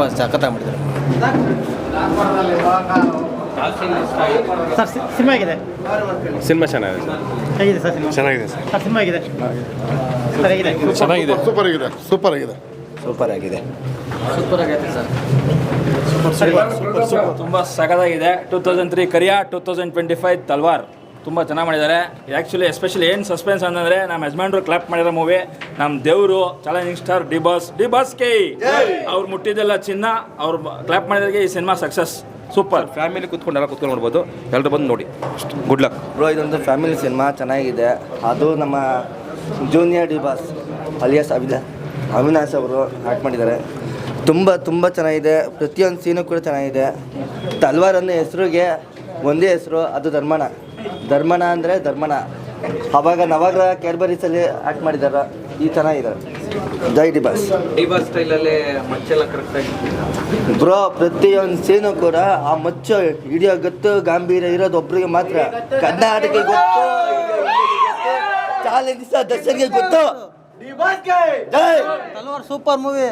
ತುಂಬ ಸಖತ್ತಾಗಿ ಮಾಡಿದ್ದಾರೆ. ಸರ್ ಸಿನಿಮಾ ಆಗಿದೆ ಸಿನಿಮಾ ಚೆನ್ನಾಗಿದೆ ಸರ್. ಹೇಗಿದೆ ಸರ್ ಸಿನಿಮಾ? ಚೆನ್ನಾಗಿದೆ ಸರ್. ಸರ್ ಸಿನಿಮಾ ಆಗಿದೆ ಸರ್ ಹೇಗಿದೆ? ಚೆನ್ನಾಗಿದೆ. ಸೂಪರ್ ಆಗಿದೆ. ಸೂಪರ್ ಆಗಿದೆ. ಸೂಪರ್ ಆಗಿದೆ. ತುಂಬ ಸಖತ್ತಾಗಿದೆ. Two thousand three Kariya. Two thousand twenty five Talwar. ತುಂಬ ಚೆನ್ನಾಗಿ ಮಾಡಿದ್ದಾರೆ. ಆ್ಯಕ್ಚುಲಿ ಎಸ್ಪೆಷಲಿ ಏನು ಸಸ್ಪೆನ್ಸ್ ಅಂತಂದರೆ ನಮ್ಮ ಯಜಮಾನ್ರು ಕ್ಲಾಪ್ ಮಾಡಿರೋ ಮೂವಿ ನಮ್ಮ ದೇವರು challenging star D boss D boss K ಅವ್ರು ಮುಟ್ಟಿದ್ದೆಲ್ಲ ಚಿನ್ನ ಅವ್ರು ಕ್ಲಾಪ್ ಮಾಡಿದಾಗೆ ಈ ಸಿನಿಮಾ ಸಕ್ಸಸ್ ಸೂಪರ್ ಫ್ಯಾಮಿಲಿ ಕುತ್ಕೊಂಡೆಲ್ಲ ಕುತ್ಕೊಂಡು ನೋಡ್ಬೋದು. ಎಲ್ಲರೂ ಬಂದು ನೋಡಿ. ಗುಡ್ ಲಕ್ ಬ್ರೋ ಇದೊಂದು ಫ್ಯಾಮಿಲಿ ಸಿನಿಮಾ ಚೆನ್ನಾಗಿದೆ. ಅದು ನಮ್ಮ ಜೂನಿಯರ್ ಡಿ ಬಾಸ್ ಅಲಿಯಾಸ್ ಅಭಿದ ಅವಿನಾಶ್ ಅವರು ಆ್ಯಕ್ಟ್ ಮಾಡಿದ್ದಾರೆ. ತುಂಬ ತುಂಬ ಚೆನ್ನಾಗಿದೆ. ಪ್ರತಿಯೊಂದು ಸೀನು ಕೂಡ ಚೆನ್ನಾಗಿದೆ. ತಲ್ವಾರ್ ಅನ್ನೋ ಹೆಸರಿಗೆ ಒಂದೇ ಹೆಸರು ಅದು ಧರ್ಮಣ ಧರ್ಮಣ ಅಂದರೆ ಧರ್ಮನ. ಅವಾಗ ನವಗ್ರಹ ಕ್ಯಾಡ್ಬರೀಸಲ್ಲಿ ಆ್ಯಕ್ಟ್ ಮಾಡಿದಾರ ಈ ಚೆನ್ನಾಗಿದೆ ಜೈ ಡಿ ಬಾಸ್ ಬಸ್ ಸ್ಟೈಲಲ್ಲಿ ಮಚ್ಚೆಲ್ಲ ಕರೆಕ್ಟಾಗಿ ಬ್ರೋ ಪ್ರತಿಯೊಂದು ಸೀನು ಕೂಡ ಆ ಮಚ್ಚು ಹಿಡಿಯೋ ಗೊತ್ತು ಗಾಂಭೀರ್ಯ ಇರೋದು ಒಬ್ರಿಗೆ ಮಾತ್ರ. ಕರ್ನಾಟಕ ಗೊತ್ತು ಚಾಲೆಂಜ್ ದರ್ಶನ್ಗೆ ಗೊತ್ತು. ಜೈ! Super movie?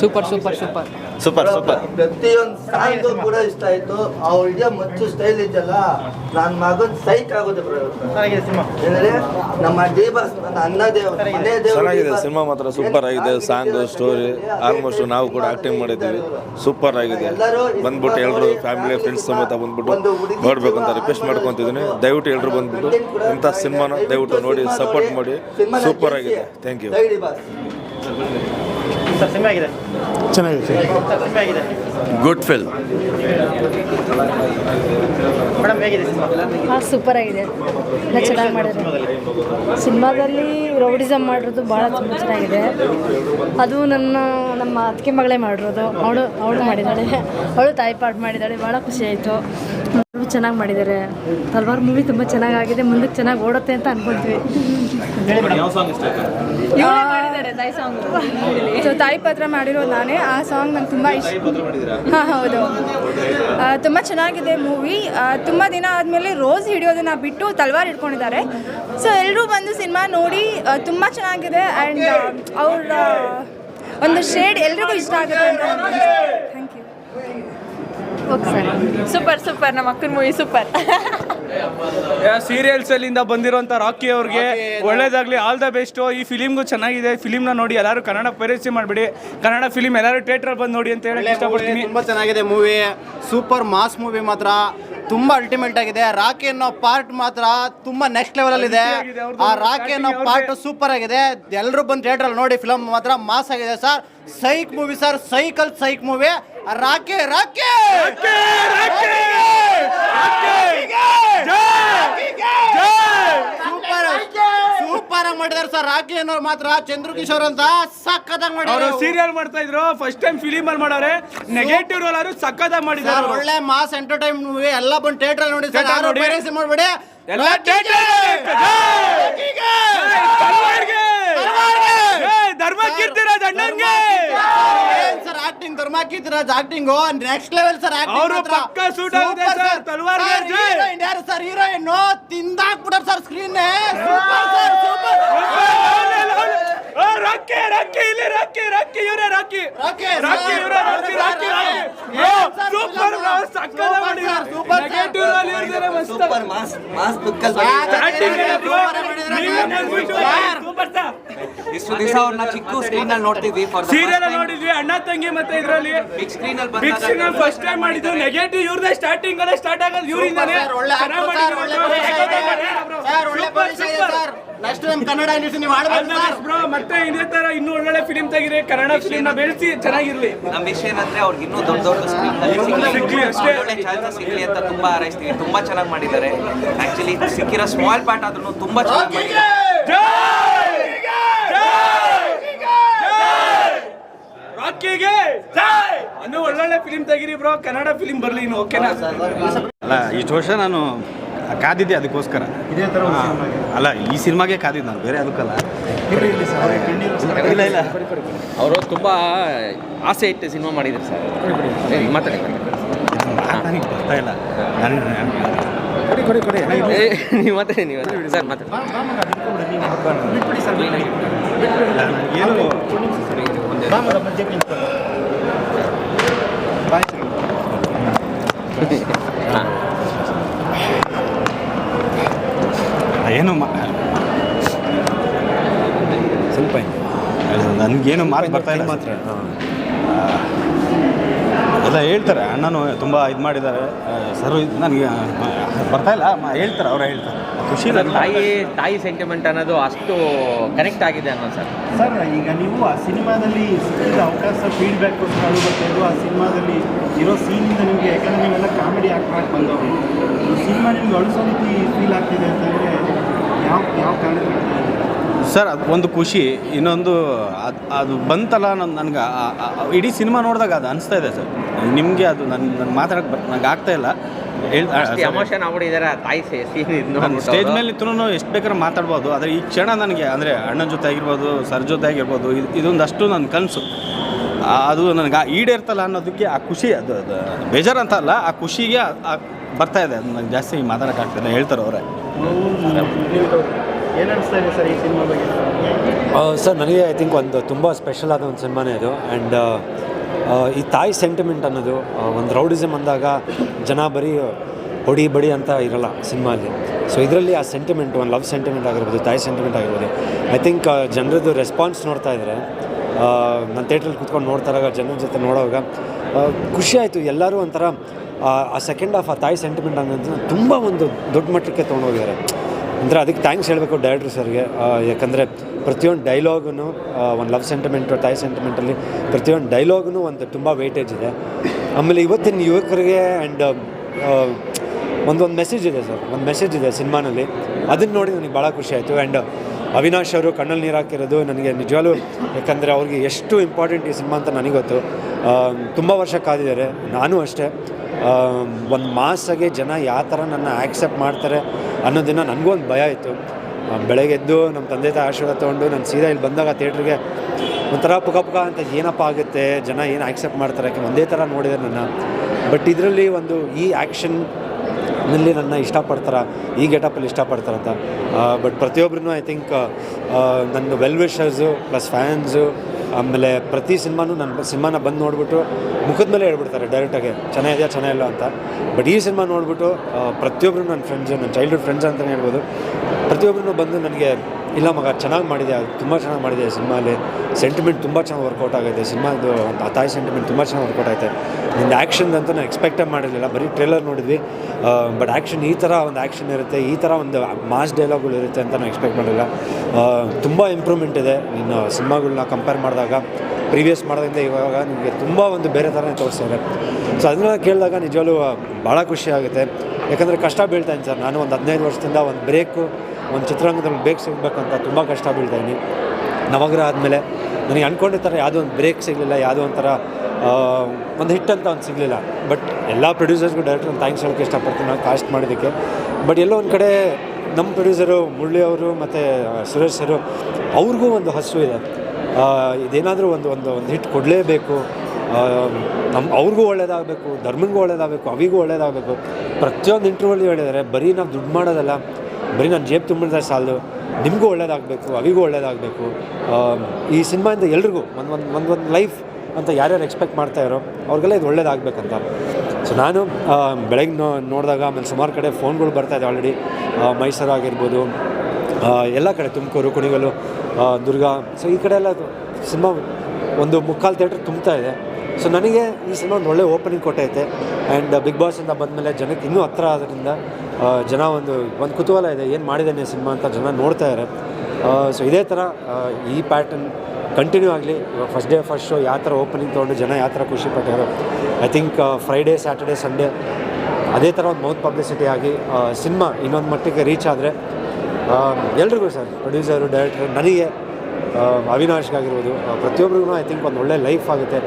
Super super super. Super super. ಪ್ರತಿಯೊಂದು ಸ್ಟೈಲ್ ಕೂಡ ಇಷ್ಟ ಆಯ್ತು. ಅವಳಿಗೆ ಮಚ್ಚು ಸ್ಟೈಲ್ ಇದೆಯಲ್ಲ ನನ್ನ ಮಗನ್ ಸೈಕ್ ಆಗುತ್ತೆ ಬ್ರೋ ಸರ್ ಸಿನಿಮಾ. ಏನಂದ್ರೆ ನಮ್ಮ ದೇವಸ್ ನನ್ನ ಅಣ್ಣ ದೇವ್ ಮನೆ ಚೆನ್ನಾಗಿದೆ. ಸಿನಿಮಾ ಮಾತ್ರ ಸೂಪರ್ ಆಗಿದೆ. ಸಾಂಗ್ ಸ್ಟೋರಿ ಆಲ್ಮೋಸ್ಟ್ ನಾವು ಕೂಡ ಆಕ್ಟಿಂಗ್ ಮಾಡಿದ್ದೀವಿ. ಸೂಪರ್ ಆಗಿದೆ. ಬಂದ್ಬಿಟ್ಟು ಎಲ್ಲರೂ ಫ್ಯಾಮಿಲಿ ಫ್ರೆಂಡ್ಸ್ ಸಮೇತ ಬಂದ್ಬಿಟ್ಟು ನೋಡ್ಬೇಕು ಅಂತ ರಿಕ್ವೆಸ್ಟ್ ಮಾಡ್ಕೊತಿದ್ದೀನಿ. ದಯವಿಟ್ಟು ಎಲ್ಲರೂ ಬಂದ್ಬಿಟ್ಟು ಇಂಥ ಸಿನಿಮಾನ ದಯವಿಟ್ಟು ನೋಡಿ ಸಪೋರ್ಟ್ ಮಾಡಿ. ಸೂಪರ್ ಆಗಿದೆ. ಥ್ಯಾಂಕ್ ಯು ಚೆನ್ನಾಗಿದೆ. ಗುಡ್ ಫಿಲ್ಮ್ ಹಾಂ ಸೂಪರ್ ಆಗಿದೆ. ಎಲ್ಲ ಚೆನ್ನಾಗಿ ಮಾಡಿದ್ದಾರೆ. ಸಿನಿಮಾದಲ್ಲಿ ರೌಡಿಸಮ್ ಮಾಡಿರೋದು ಭಾಳ ತುಂಬ ಚೆನ್ನಾಗಿದೆ. ಅದು ನನ್ನ ನಮ್ಮ ಅತ್ತಿಗೆ ಮಗಳೇ ಮಾಡಿರೋದು. ಅವಳು ಅವಳು ಮಾಡಿದ್ದಾಳೆ. ಅವಳು ತಾಯಿ ಪಾಠ ಮಾಡಿದ್ದಾಳೆ. ಭಾಳ ಖುಷಿ ಆಯಿತು. ಚೆನ್ನಾಗಿ ಮಾಡಿದ್ದಾರೆ. ಹಲವಾರು ಮೂವಿ ತುಂಬ ಚೆನ್ನಾಗಾಗಿದೆ ಮುಂದಕ್ಕೆ ಚೆನ್ನಾಗಿ ಓಡುತ್ತೆ ಅಂತ ಅನ್ಕೊಳ್ತೀವಿ ಸೊ ತಾಯಿ ಪತ್ರ ಮಾಡಿರೋದು ನಾನೇ. ಆ ಸಾಂಗ್ ನಂಗೆ ತುಂಬ ಇಷ್ಟ. ಹಾಂ ಹೌದು. ತುಂಬಾ ತುಂಬ ಚೆನ್ನಾಗಿದೆ ಮೂವಿ ತುಂಬ ದಿನ ಆದಮೇಲೆ ರೋಸ್ ಹಿಡಿಯೋದನ್ನ ಬಿಟ್ಟು ತಲ್ವಾರ್ ಹಿಡ್ಕೊಂಡಿದ್ದಾರೆ. ಸೊ ಎಲ್ಲರೂ ಬಂದು ಸಿನಿಮಾ ನೋಡಿ ತುಂಬಾ ತುಂಬ ಚೆನ್ನಾಗಿದೆ. ಆ್ಯಂಡ್ ಅವ್ರ ಒಂದು ಶೇಡ್ ಎಲ್ರಿಗೂ ಇಷ್ಟ ಆಗುತ್ತೆ ಅಂತ thank you okay sir super super ನಮ್ಮ ಅಕ್ಕನ ಮೂವಿ ಸೂಪರ್ ಸೀರಿಯಲ್ಸ್ ಅಲ್ಲಿಂದ ಬಂದಿರುವಂತ ರಾಕಿ ಅವ್ರಿಗೆ ಒಳ್ಳೇದಾಗ್ಲಿ ಆಲ್ ದ ಬೆಸ್ಟ್ ಈ ಫಿಲಿಮ್ಗೂ ಚೆನ್ನಾಗಿದೆ ಫಿಲಿಮ್ನ ನೋಡಿ ಎಲ್ಲರೂ ಕನ್ನಡ ಪರಿಚಯ ಮಾಡ್ಬಿಡಿ. ಕನ್ನಡ ಫಿಲಿಮ್ ಎಲ್ಲರೂ ಥಿಯೇಟರ್ ಬಂದು ನೋಡಿ ಅಂತ ಹೇಳಿ ಇಷ್ಟಪಡ್ತೀನಿ. ತುಂಬ ಚೆನ್ನಾಗಿದೆ ಮೂವಿ ಸೂಪರ್ ಮಾಸ್ ಮೂವಿ ಮಾತ್ರ. ತುಂಬ ಅಲ್ಟಿಮೇಟ್ ಆಗಿದೆ. ರಾಕಿ ಅನ್ನೋ ಪಾರ್ಟ್ ಮಾತ್ರ ತುಂಬ ನೆಕ್ಸ್ಟ್ ಲೆವೆಲ್ ಇದೆ. ಆ ರಾಕಿ ಅನ್ನೋ ಪಾರ್ಟ್ ಸೂಪರ್ ಆಗಿದೆ. ಎಲ್ಲರೂ ಬಂದು ಥಿಯೇಟರ್ ನೋಡಿ ಫಿಲಮ್ ಮಾತ್ರ ಮಾಸ್ ಆಗಿದೆ. Sir psych movie sir cycle psych movie Rocky ರಾಕೆ! Super super ಮಾಡಿದಾರೆ ಸರ್. ರಾಕಿ ಅನ್ನೋರು ಮಾತ್ರ ಚಂದ್ರಕಿಶೋರ್ ಅಂತ ಸಖತ್ತಾಗಿ ಅವರು ಮಾಡಿದ್ದಾರೆ ಸೀರಿಯಲ್ ಮಾಡ್ತಾ ಇದ್ರು. ಫಸ್ಟ್ ಟೈಮ್ ಫಿಲಿಮ್ ಅಲ್ಲಿ ಮಾಡವ್ರೆ ನೆಗೆಟಿವ್ ರೋಲ್ ಆದ್ರೂ ಸಕ್ಕತ್ತಾಗಿ ಸರ್ ಮಾಡಿದ್ದಾರೆ ಒಳ್ಳೆ ಮಾಸ್ ಎಂಟರ್ಟೈನ್ ಮೂವಿ ಎಲ್ಲ ಬಂದು ಥಿಯೇಟರ್ ನೋಡಿ ಸರ್. Theatre ಯಾರು ನೋಡಿ. ಮಾಡಬೇಡಿ ಎಲ್ಲ ಧರ್ಮ ಕೀರ್ತಿರಾಜ್ ಅಣ್ಣನ್ಗೆ! ಸರ್ ಆಕ್ಟಿಂಗ್ ಧರ್ಮಾಕಿದ್ರಾಜ್ ಆಕ್ಟಿಂಗ್ ನೆಕ್ಸ್ಟ್ ಲೆವೆಲ್ ಸರ್ ಅವ್ರು ಪಕ್ಕ suit ಆಗಿದೆ sir. ತಲ್ವಾರ್ಗೆ ಜೈ. ಯಾರು sir heroine ತಿಂದಾಕ್ಬಿಟ್ಟಾರ sir screen super sir super Rocky Rocky ಇಲ್ಲಿ ರಾಕಿ ರಾಕಿ ಇವರೇ ರಾಕಿ ರಾಕಿ, ರಾಕಿ sir. ಇವರೇ ರಾಕಿ ರಾಕಿ ರಾಕಿ ಏನ್ sir ಸೂಪರ್ film? ಸಕ್ಕದ ಮಾಡಿ Super, sir, super, sir. Negative role ಇರ್ತಾರೆ ಮಸ್ತ್. ಸೂಪರ್ ಮಾಸ್ ಮಾಸ್ ಬುಕ್ಕಲ್ Acting ಇದೆ bro. Super ಇಷ್ಟು ದಿವಸ ಅವ್ರನ್ನ ಚಿಕ್ಕ ಸ್ಕ್ರೀನ್ ಅಲ್ಲಿ ನೋಡ್ತೀವಿ ಫಾರ್ ಸೀರಿಯಲ್ ನೋಡಿದ್ವಿ ಅಣ್ಣ ತಂಗಿ ಮತ್ತೆ ಇದರಲ್ಲಿ. ಬಿಗ್ ಸ್ಕ್ರೀನ್ ಅಲ್ಲಿ ಬಿಗ್ ಸ್ಕ್ರೀನ್ ಫಸ್ಟ್ ಟೈಮ್ ಮಾಡಿದ್ದು ನೆಗೆಟಿವ್ ಇವ್ರದೇ ಸ್ಟಾರ್ಟಿಂಗ್ ಅಲ್ಲೇ ಸ್ಟಾರ್ಟ್ ಆಗೋದು ಇವರಿಂದಾನೆ ನೆಕ್ಸ್ಟ್ ಟೈಮ್ ಕನ್ನಡ ಇಂಡಸ್ಟ್ರಿ ನೀವು ಆಡ್ಬೇಕು ಬ್ರೋ ಮತ್ತೆ ಇದೇ ತರ ಇನ್ನೂ ಒಳ್ಳೊಳ್ಳೆ ಫಿಲಿಮ್ ತೆಗಿರಿ. ಕನ್ನಡ ಫಿಲಿಂ ನ ಬೆಳೆಸಿ ಚೆನ್ನಾಗಿರ್ಲಿ. ನಮ್ಮ ವಿಷಯ ಏನಂದ್ರೆ ಅವ್ರಿಗೆ ಇನ್ನೂ ದೊಡ್ಡ ದೊಡ್ಡ ಸ್ಕ್ರೀನ್ ಸಿಗ್ಲಿ. ಒಳ್ಳೆ ಚಾನ್ಸಸ್ ಸಿಗ್ಲಿ ಅಂತ ತುಂಬಾ ಹಾರೈಸ್ತೀವಿ. ತುಂಬಾ ಚೆನ್ನಾಗಿ ಮಾಡಿದ್ದಾರೆ. ಆಕ್ಚುಲಿ ಸಿಕ್ಕಿರೋ ಸ್ಮಾಲ್ ಪಾರ್ಟ್ ಆದ್ರೂ ತುಂಬಾ ಚೆನ್ನಾಗಿ ಮಾಡಿದ್ದಾರೆ ರಾಕಿಗೆ ಜೈ! ಇನ್ನೂ ಒಳ್ಳೊಳ್ಳೆ ಫಿಲಿಂ ತೆಗಿರಿ ಬ್ರೋ ಕನ್ನಡ ಫಿಲಿಮ್ ಬರಲಿ ಇನ್ನು ಓಕೆನಾ ಅಲ್ಲ ಇಷ್ಟು ವರ್ಷ ನಾನು ಕಾದಿದ್ದೆ ಅದಕ್ಕೋಸ್ಕರ. ಹಾ. ಅಲ್ಲ ಈ ಸಿನಿಮಾಗೆ ಕಾದಿದ್ದು ನಾನು ಬೇರೆ ಅದಕ್ಕಲ್ಲ ಇಲ್ಲ ಇಲ್ಲ ಅವರು ತುಂಬಾ ಆಸೆ ಇಟ್ಟು ಸಿನಿಮಾ ಮಾಡಿದ್ರು ಸರ್ ಮಾತಾಡಿ ನನಗೆ ಬರ್ತಾ ಇಲ್ಲ. ನನ್ನ ನೀವು ಮಾತಾಡಿ ನೀವು ಸರ್ ಮಾತಾಡಿ. ಏನು? ಏನು ನನಗೇನು ಮಾತು ಬರ್ತಾ ಇಲ್ಲ ಮಾತ್ರ. ಎಲ್ಲ ಹೇಳ್ತಾರೆ ಅಣ್ಣನು ತುಂಬ ಇದು ಮಾಡಿದ್ದಾರೆ. ಸರ್ ನನಗೆ ಬರ್ತಾ ಇಲ್ಲ ಮ- ಹೇಳ್ತಾರೆ ಅವರೇ ಹೇಳ್ತಾರೆ. ಖುಷಿ. ತಾಯಿ ತಾಯಿ ಸೆಂಟಿಮೆಂಟ್ ಅನ್ನೋದು ಅಷ್ಟು ಕನೆಕ್ಟ್ ಆಗಿದೆ ಅನ್ನೋದು ಸರ್. ಸರ್ ಈಗ ನೀವು ಆ ಸಿನಿಮಾದಲ್ಲಿ ಸಿಕ್ಕಿದ ಅವಕಾಶ ಫೀಡ್ಬ್ಯಾಕ್ ಬರುತ್ತೆ ಬರ್ತಾ ಆ ಸಿನಿಮಾದಲ್ಲಿ ಇರೋ ಸೀನಿಂದ ನಿಮಗೆ ಯಾಕಂದರೆ ನೀವೆಲ್ಲ ಕಾಮಿಡಿ ಆ್ಯಕ್ಟ್ ಮಾಡಿ ಬಂದವರು. ಈ ಸಿನಿಮಾ ನಿಮ್ಗೆ ಅಳಿಸೋ ರೀತಿ ಫೀಲ್ ಆಗ್ತಿದೆ ಅಂತಂದರೆ ಸರ್ ಅದು ಒಂದು ಖುಷಿ. ಇನ್ನೊಂದು ಅದು ಅದು ಬಂತಲ್ಲ ನನ್ನ ನನಗೆ ಇಡೀ ಸಿನಿಮಾ ನೋಡಿದಾಗ ಅದು ಅನಿಸ್ತಾ ಇದೆ ಸರ್. ನಿಮಗೆ ಅದು ನನ್ನ ನನ್ನ ಮಾತಾಡಕ್ಕೆ ಬರ್ ನನಗೆ ಆಗ್ತಾ ಇಲ್ಲ. ಎಮೋಷನ್ ಆಗ್ಬಿಟ್ಟಿದ್ದಾರೆ ತಾಯಿ ಸೀನ್ ಸ್ಟೇಜ್ ಮೇಲೆ ಇತ್ತು ಎಷ್ಟು ಬೇಕಾದ್ರೆ ಮಾತಾಡ್ಬೋದು. ಆದರೆ ಈ ಕ್ಷಣ ನನಗೆ ಅಂದರೆ ಅಣ್ಣನ ಜೊತೆ ಆಗಿರ್ಬೋದು ಸರ್ ಜೊತೆ ಆಗಿರ್ಬೋದು ಇದು ಇದೊಂದಷ್ಟು ನನ್ನ ಕನಸು. ಅದು ನನಗೆ ಆ ಈಡೇರ್ತಲ್ಲ ಅನ್ನೋದಕ್ಕೆ ಆ ಖುಷಿ ಅದು ಅದು ಬೇಜಾರಂತ ಅಲ್ಲ ಆ ಖುಷಿಗೆ ಬರ್ತಾ ಇದೆ. ಅದು ನನಗೆ ಜಾಸ್ತಿ ಮಾತಾಡೋಕ್ಕಾಗ್ತಿಲ್ಲ ಹೇಳ್ತಾರೆ ಅವರೇ. ಏನು ಸರ್ ಈ ಸಿನಿಮಾ ಬಗ್ಗೆ? ಸರ್, ನನಗೆ ಐ ಥಿಂಕ್ ಒಂದು ತುಂಬ ಸ್ಪೆಷಲ್ ಆದ ಒಂದು ಸಿನಿಮಾನೇ ಇದು. ಆ್ಯಂಡ್ ಈ ತಾಯಿ ಸೆಂಟಿಮೆಂಟ್ ಅನ್ನೋದು ಒಂದು ರೌಡಿಸಮ್ ಅಂದಾಗ ಜನ ಬರೀ ಹೊಡಿ ಬಡಿ ಅಂತ ಇರಲ್ಲ ಸಿನಿಮಾಲಿ ಸೊ ಇದರಲ್ಲಿ ಆ ಸೆಂಟಿಮೆಂಟ್ ಒಂದು ಲವ್ ಸೆಂಟಿಮೆಂಟ್ ಆಗಿರ್ಬೋದು, ತಾಯಿ ಸೆಂಟಿಮೆಂಟ್ ಆಗಿರ್ಬೋದು. ಐ ಥಿಂಕ್ ಜನರದ್ದು ರೆಸ್ಪಾನ್ಸ್ ನೋಡ್ತಾ ಇದ್ದಾರೆ ನಾನು ಥಿಯೇಟ್ರಲ್ಲಿ ಕೂತ್ಕೊಂಡು ನೋಡ್ತಾ ಇರೋ ಜನರ ಜೊತೆ ನೋಡೋವಾಗ ಖುಷಿ ಆಯಿತು. ಎಲ್ಲರೂ ಒಂಥರ, ಆ- ಸೆಕೆಂಡ್ ಆಫ್ ಆ ತಾಯಿ ಸೆಂಟಿಮೆಂಟ್ ಅನ್ನೋದು ತುಂಬ ಒಂದು ದೊಡ್ಡ ಮಟ್ಟಕ್ಕೆ ತೊಗೊಂಡೋಗಿದ್ದಾರೆ. ಅಂದರೆ ಅದಕ್ಕೆ ಥ್ಯಾಂಕ್ಸ್ ಹೇಳಬೇಕು ಡೈರೆಕ್ಟ್ರ್ ಸರ್ಗೆ ಯಾಕಂದರೆ ಪ್ರತಿಯೊಂದು ಡೈಲಾಗೂ ಒಂದು ಲವ್ ಸೆಂಟಿಮೆಂಟು ತಾಯಿ ಸೆಂಟಿಮೆಂಟಲ್ಲಿ ಪ್ರತಿಯೊಂದು ಡೈಲಾಗೂ ಒಂದು ತುಂಬ ವೇಟೇಜ್ ಇದೆ. ಆಮೇಲೆ ಇವತ್ತಿನ ಯುವಕರಿಗೆ ಆ್ಯಂಡ್ ಒಂದೊಂದು ಮೆಸೇಜ್ ಇದೆ ಸರ್ ಒಂದು ಮೆಸೇಜ್ ಇದೆ ಸಿನಿಮಾನಲ್ಲಿ. ಅದನ್ನು ನೋಡಿ ನನಗೆ ಭಾಳ ಖುಷಿ ಆಯಿತು. ಆ್ಯಂಡ್ ಅವಿನಾಶ್ ಅವರು ಕಣ್ಣಲ್ಲಿ ನೀರು ಹಾಕಿರೋದು ನನಗೆ ನಿಜವಾಗಲೂ, ಯಾಕಂದರೆ ಅವ್ರಿಗೆ ಎಷ್ಟು ಇಂಪಾರ್ಟೆಂಟ್ ಈ ಸಿನಿಮಾ ಅಂತ ನನಗೆ ಗೊತ್ತು. ತುಂಬ ವರ್ಷ ಕಾದಿದ್ದಾರೆ, ನಾನು ಅಷ್ಟೇ. ಒಂದು ಮಾಸಾಗೆ ಜನ ಯಾವ ಥರ ನನ್ನ ಆ್ಯಕ್ಸೆಪ್ಟ್ ಮಾಡ್ತಾರೆ ಅನ್ನೋದನ್ನು ನನಗೂ ಒಂದು ಭಯ ಇತ್ತು. ಬೆಳಗ್ಗೆ ಎದ್ದು ನಮ್ಮ ತಂದೆ ತಾಯಿ ಆಶೀರ್ವಾದ ತೊಗೊಂಡು ನಾನು ಸೀದಾ ಇಲ್ಲಿ ಬಂದಾಗ ಥಿಯೇಟ್ರಿಗೆ ಒಂಥರ ಪುಕ ಪುಕ ಅಂತ ಏನಪ್ಪ ಆಗುತ್ತೆ, ಜನ ಏನು ಆ್ಯಕ್ಸೆಪ್ಟ್ ಮಾಡ್ತಾರೆ, ಯಾಕೆ ಒಂದೇ ಥರ ನೋಡಿದೆ ನನ್ನ. ಬಟ್ ಇದರಲ್ಲಿ ಒಂದು ಈ ಆ್ಯಕ್ಷನ್ ನಲ್ಲಿ ನನ್ನ ಇಷ್ಟಪಡ್ತಾರೆ, ಈ ಗೆಟಪಲ್ಲಿ ಇಷ್ಟಪಡ್ತಾರಂತ ಬಟ್ ಪ್ರತಿಯೊಬ್ಬರೂ ಐ ಥಿಂಕ್ ನನ್ನ ವೆಲ್ ವಿಷರ್ಸು ಪ್ಲಸ್ ಫ್ಯಾನ್ಸು ಆಮೇಲೆ ಪ್ರತಿ ಸಿನಿಮಾನು ನನ್ನ ಸಿನಿಮಾನ ಬಂದು ನೋಡಿಬಿಟ್ಟು ಮುಖದ ಮೇಲೆ ಹೇಳ್ಬಿಡ್ತಾರೆ ಡೈರೆಕ್ಟಾಗಿ ಚೆನ್ನಾಗಿದೆಯಾ ಚೆನ್ನಾಗಿಲ್ಲ ಅಂತ. ಬಟ್ ಈ ಸಿನಿಮಾ ನೋಡಿಬಿಟ್ಟು ಪ್ರತಿಯೊಬ್ಬರು ನನ್ನ ಫ್ರೆಂಡ್ಸು ನನ್ನ ಚೈಲ್ಡ್ಹುಡ್ ಫ್ರೆಂಡ್ಸ್ ಅಂತಲೇ ಹೇಳ್ಬೋದು. ಪ್ರತಿಯೊಬ್ಬರೂ ಬಂದು ನನಗೆ ಇಲ್ಲ ಮಗ, ಚೆನ್ನಾಗಿ ಮಾಡಿದೆ ತುಂಬ ಚೆನ್ನಾಗಿ ಮಾಡಿದೆ ಸಿನಿಮಾಲಿ. ಸೆಂಟಿಮೆಂಟ್ ತುಂಬ ಚೆನ್ನಾಗಿ ವರ್ಕೌಟ್ ಆಗಿದೆ ಸಿನಿಮಾದು ಆ ತಾಯಿ ಸೆಂಟಿಮೆಂಟ್ ತುಂಬ ಚೆನ್ನಾಗಿ ವರ್ಕೌಟ್ ಆಯಿತು ನಿಂದು ಆ್ಯಕ್ಷನ್ ಅಂತ ನಾನು ಎಕ್ಸ್ಪೆಕ್ಟೇ ಮಾಡಿರಲಿಲ್ಲ. ಬರೀ ಟ್ರೇಲರ್ ನೋಡಿದ್ವಿ. ಬಟ್ ಆ್ಯಕ್ಷನ್ ಈ ಥರ ಒಂದು ಆ್ಯಕ್ಷನ್ ಇರುತ್ತೆ, ಈ ಥರ ಒಂದು ಮಾಸ್ ಡೈಲಾಗ್ಗಳು ಇರುತ್ತೆ ಅಂತ ನಾನು ಎಕ್ಸ್ಪೆಕ್ಟ್ ಮಾಡಿಲ್ಲ. ತುಂಬ ಇಂಪ್ರೂವ್ಮೆಂಟ್ ಇದೆ. ನಿನ್ನ ಸಿನಿಮಾಗಳನ್ನ ಕಂಪೇರ್ ಮಾಡಿದಾಗ ಪ್ರೀವಿಯಸ್ ಮಾಡೋದ್ರಿಂದ ಇವಾಗ ನಿಮಗೆ ತುಂಬ ಒಂದು ಬೇರೆ ಥರನೇ ತೋರಿಸ್ತಾರೆ ಸೊ ಅದನ್ನ ಕೇಳಿದಾಗ ನಿಜವಾಗ್ಲೂ ಭಾಳ ಖುಷಿ ಆಗುತ್ತೆ. ಯಾಕಂದರೆ ಕಷ್ಟ ಬೀಳ್ತಾಯಿನಿ ಸರ್. ನಾನು ಒಂದು ಹದಿನೈದು ವರ್ಷದಿಂದ ಒಂದು ಬ್ರೇಕು ಒಂದು ಚಿತ್ರರಂಗದಲ್ಲಿ ಬ್ರೇಕ್ ಸಿಗಬೇಕಂತ ತುಂಬ ಕಷ್ಟ ಬೀಳ್ತಾಯಿನಿ ನವಗ್ರಹ ಆದಮೇಲೆ ನನಗೆ ಅಂದ್ಕೊಂಡಿರ್ತಾರೆ ಯಾವುದೋ ಒಂದು ಬ್ರೇಕ್ ಸಿಗಲಿಲ್ಲ, ಯಾವುದೋ ಒಂಥರ ಒಂದು ಹಿಟ್ ಅಂತ ಒಂದು ಸಿಗಲಿಲ್ಲ. ಬಟ್ ಎಲ್ಲ ಪ್ರೊಡ್ಯೂಸರ್ಸ್ಗೂ ಡೈರೆಕ್ಟರ್ ಥ್ಯಾಂಕ್ಸ್ ಹೇಳೋಕ್ಕೆ ಇಷ್ಟಪಡ್ತೀನಿ ನಾನು ಕಾಸ್ಟ್ ಮಾಡೋದಕ್ಕೆ. ಬಟ್ ಎಲ್ಲೋ ಒಂದು ಕಡೆ ನಮ್ಮ ಪ್ರೊಡ್ಯೂಸರು ಮುರಳಿ ಅವರು ಮತ್ತು ಸುರೇಶ್ ಸರು ಅವ್ರಿಗೂ ಒಂದು ಹಸು ಇದೆ. ಇದೇನಾದರೂ ಒಂದು ಒಂದು ಒಂದು ಹಿಟ್ ಕೊಡಲೇಬೇಕು. ನಮ್ಮ ಅವ್ರಿಗೂ ಒಳ್ಳೇದಾಗಬೇಕು, ಧರ್ಮನಿಗೂ ಒಳ್ಳೇದಾಗಬೇಕು, ಅವಿಗೂ ಒಳ್ಳೇದಾಗಬೇಕು. ಪ್ರತಿಯೊಂದು ಇಂಟರ್ವ್ಯೂಲ್ಲಿ ಹೇಳಿದ್ದಾರೆ, ಬರೀ ನಾವು ದುಡ್ಡು ಮಾಡೋದಲ್ಲ ಬರೀ ನಾನು ಜೇಬು ತುಂಬಿದ್ರೆ ಸಾಲದು. ನಿಮಗೂ ಒಳ್ಳೇದಾಗಬೇಕು, ಅವಿಗೂ ಒಳ್ಳೇದಾಗಬೇಕು. ಈ ಸಿನಿಮಾಯಿಂದ ಎಲ್ರಿಗೂ ಒಂದು ಒಂದು ಒಂದು ಒಂದು ಲೈಫ್ ಅಂತ ಯಾರ್ಯಾರು ಎಕ್ಸ್ಪೆಕ್ಟ್ ಮಾಡ್ತಾಯಿರೋ ಅವ್ರಿಗೆಲ್ಲ ಇದು ಒಳ್ಳೇದಾಗಬೇಕಂತ. ಸೊ ನಾನು ಬೆಳಗ್ಗೆ ನೋ, ನೋಡಿದಾಗ ಆಮೇಲೆ ಸುಮಾರು ಕಡೆ ಫೋನ್ಗಳು ಬರ್ತಾಯಿದೆ ಆಲ್ರೆಡಿ ಮೈಸೂರು ಆಗಿರ್ಬೋದು ಎಲ್ಲ ಕಡೆ ತುಮಕೂರು, ಕುಣಿಗಲು ದುರ್ಗ. ಸೊ ಈ ಕಡೆ ಎಲ್ಲ ಸಿನಿಮಾ ಒಂದು ಮುಕ್ಕಾಲು ಥಿಯೇಟ್ರ್ ತುಂಬ್ತಾ ಇದೆ. ಸೊ ನನಗೆ ಈ ಸಿನಿಮಾ ಒಂದು ಒಳ್ಳೆ ಓಪನಿಂಗ್ ಕೊಟ್ಟೈತೆ. ಆ್ಯಂಡ್ ಬಿಗ್ ಬಾಸಿಂದ ಬಂದಮೇಲೆ ಜನಕ್ಕೆ ಇನ್ನೂ ಹತ್ರ ಆದ್ದರಿಂದ ಜನ ಒಂದು ಒಂದು ಕುತೂಹಲ ಇದೆ, ಏನು ಮಾಡಿದ್ದಾನೆ ಸಿನಿಮಾ ಅಂತ ಜನ ನೋಡ್ತಾ ಇದ್ದಾರೆ ಸೊ ಇದೇ ಥರ ಈ ಪ್ಯಾಟರ್ನ್ ಕಂಟಿನ್ಯೂ ಆಗಲಿ ಫಸ್ಟ್ ಡೇ ಫಸ್ಟ್ ಶೋ ಯಾವ ಥರ ಓಪನಿಂಗ್ ತೊಗೊಂಡು ಜನ ಯಾವ ಥರ ಖುಷಿ ಪಟ್ಟಿದ್ದಾರೆ I think Friday Saturday Sunday ಅದೇ ಥರ ಒಂದು ಮೌತ್ ಪಬ್ಲಿಸಿಟಿ ಆಗಿ ಸಿನಿಮಾ ಇನ್ನೊಂದು ಮಟ್ಟಿಗೆ ರೀಚ್ ಆದರೆ ಎಲ್ರಿಗೂ ಸರ್ ಪ್ರೊಡ್ಯೂಸರು ಡೈರೆಕ್ಟ್ರು ನನಗೆ ಅವಿನಾಶ್ಗಾಗಿರ್ಬೋದು ಪ್ರತಿಯೊಬ್ಬರಿಗೂ ಐ ಥಿಂಕ್ ಒಂದು ಒಳ್ಳೆ ಲೈಫ್ ಆಗುತ್ತೆ.